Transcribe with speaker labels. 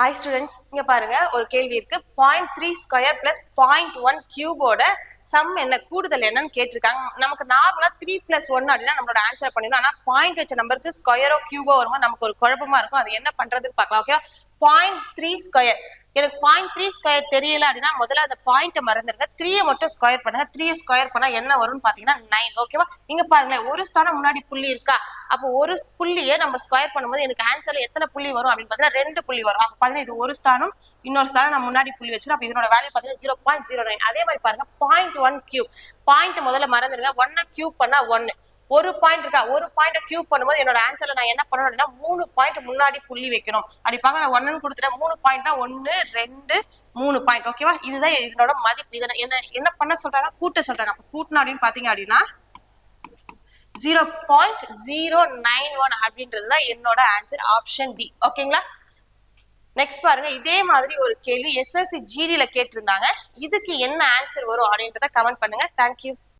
Speaker 1: Hi students இங்க பாருங்க ஒரு கேள்வி இருக்கு. Point three square plus point one கியூபோட sum என்ன கூடுதல் என்னன்னு கேட்டிருக்காங்க. நமக்கு நார்மலா த்ரீ பிளஸ் ஒன் அப்படின்னா நம்மளோட ஆன்சர் பண்ணிடணும். ஆனா பாயிண்ட் வச்ச நம்பருக்கு ஸ்கொயரோ கியூபோ வரும்போது நமக்கு ஒரு குழப்பமா இருக்கும். அது என்ன பண்றதுன்னு பார்க்கலாம் ஓகே பாயிண்ட் த்ரீ ஸ்கொயர் எனக்கு பாயிண்ட் த்ரீ ஸ்கொயர் தெரியல அப்படின்னா முதல்ல அந்த பாயிண்ட் மறந்துருங்க. த்ரீயை மட்டும் ஸ்கொயர் பண்ணுங்க. த்ரீ ஸ்கொயர் பண்ணா என்ன வரும்னு பாத்தீங்கன்னா நைன் ஓகேவா இங்க பாருங்களேன் ஒரு ஸ்தானம் முன்னாடி புள்ளி இருக்கா? அப்போ ஒரு புள்ளியை நம்ம ஸ்கொயர் பண்ணும்போது எனக்கு ஆன்சர்ல எத்தனை புள்ளி வரும் அப்படின்னு பாத்தீங்கன்னா ரெண்டு புள்ளி வரும். அப்ப பாத்தீங்கன்னா இது ஒரு ஸ்தானம் இன்னொரு ஸ்தானம் நான் முன்னாடி புள்ளி வச்சிருக்கேன் அப்போ இதனோட வேல்யூ பாத்தீங்கன்னா ஜீரோ பாயிண்ட் ஜீரோ நைன் அதே மாதிரி பாருங்க பாயிண்ட் ஒன் கியூப் பாயிண்ட் முதல்ல மறந்துருங்க. ஒன்னை கியூப் பண்ணா ஒன்னு ஒரு பாயிண்ட் இருக்கா? ஒரு பாயிண்ட் கியூப் பண்ணும்போது என்னோட ஆன்சர்ல நான் என்ன பண்ணணும் அப்படின்னா மூணு பாயிண்ட் முன்னாடி புள்ளி வைக்கணும். அப்படி பார்க்க நான் ஒன்னு கொடுத்துட்டேன். மூணு பாயிண்ட்னா ஒன்னு ரெண்டு மூணு பாயிண்ட் ஓகேவா இதுதான் இதனோட மதிப்பு. இதை என்ன என்ன பண்ண சொல்றாங்க? கூட்ட சொல்றாங்க. அப்ப கூட்டணும் அப்படின்னு பாத்தீங்க அப்படின்னா zero point zero nine one அப்படின்றது தான் என்னோட ஆன்சர் ஆப்ஷன் டி ஓகேங்களா நெக்ஸ்ட் பாருங்க. இதே மாதிரி ஒரு கேள்வி எஸ்எஸ்சி ஜிடில கேட்டிருந்தாங்க. இதுக்கு என்ன ஆன்சர் வரும் அப்படின்றத கமெண்ட் பண்ணுங்க. தேங்க்யூ